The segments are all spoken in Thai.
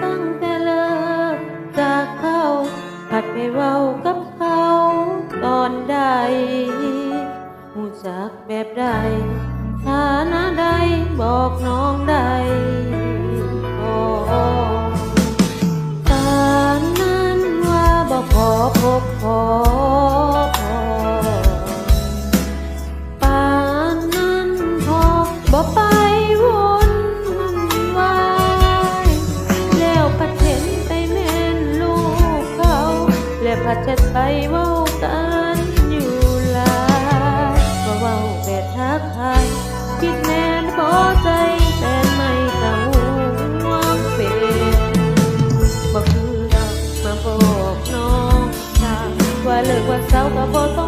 สั่งแต่เลิกจากเขาผัดไปเว้ากับเขาตอนใดหูจักแบบใดฐานะใดบอกน้องใด จะพัดเช็ดไปเว้ากันอยู่ลาก็เว้าแต่ทักทายคิดแม่นพอใจแต่ไม่กังวลเป็นบอกคือเรามาบอกน้องทางว่าเลิกว่าเศร้าก็บ่ต้อง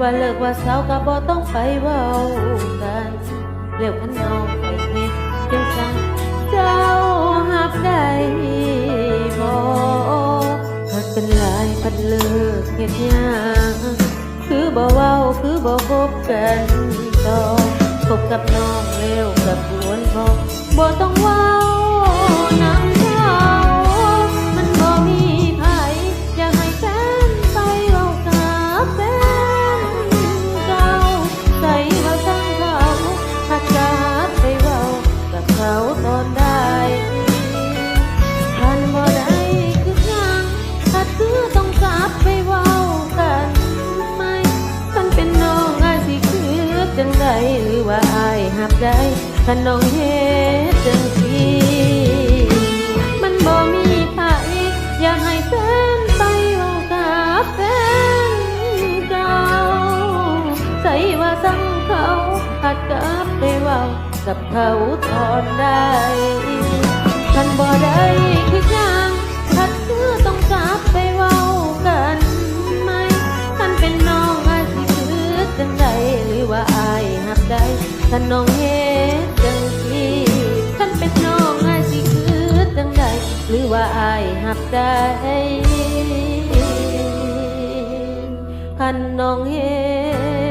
ว่าเลิกว่าเศร้าก็บ่ต้องไปเว้ากันเร็วคันน้องไปเฮ็ดจังซันเจ้าหับได้บ่หักกันหลายพัดเลิกเฮ็ดยังคือบ่เว้าคือบ่พบกันต่อพบกับน้องเร็วกับหวนพอบ่ต้องเว้าน้ำ ตอนได้ทันบ่ได้คือหยังถ้าคือต้องกลับไปเว้ากันไหมคันเป็นน้องอายสิคือจังใดหรือว่าอายหับได้คันน้องเฮ็ดจังสิมันบ่มีไผอยากให้แฟนไปเว้ากับแฟนเก่าใส่ว่าสั่งเขาหัดกับ กับเขาตอนได้คันบ่ได้คือหยังคัดคือต้องกลับไปเว้ากันไหมคันเป็นน้องอายสิคือจังใดหรือว่าอายหักได้คันน้องเฮ็ดจังสิคันเป็นน้องอายสิคือจังใดหรือว่าอายหักได้คันน้องเฮ็ด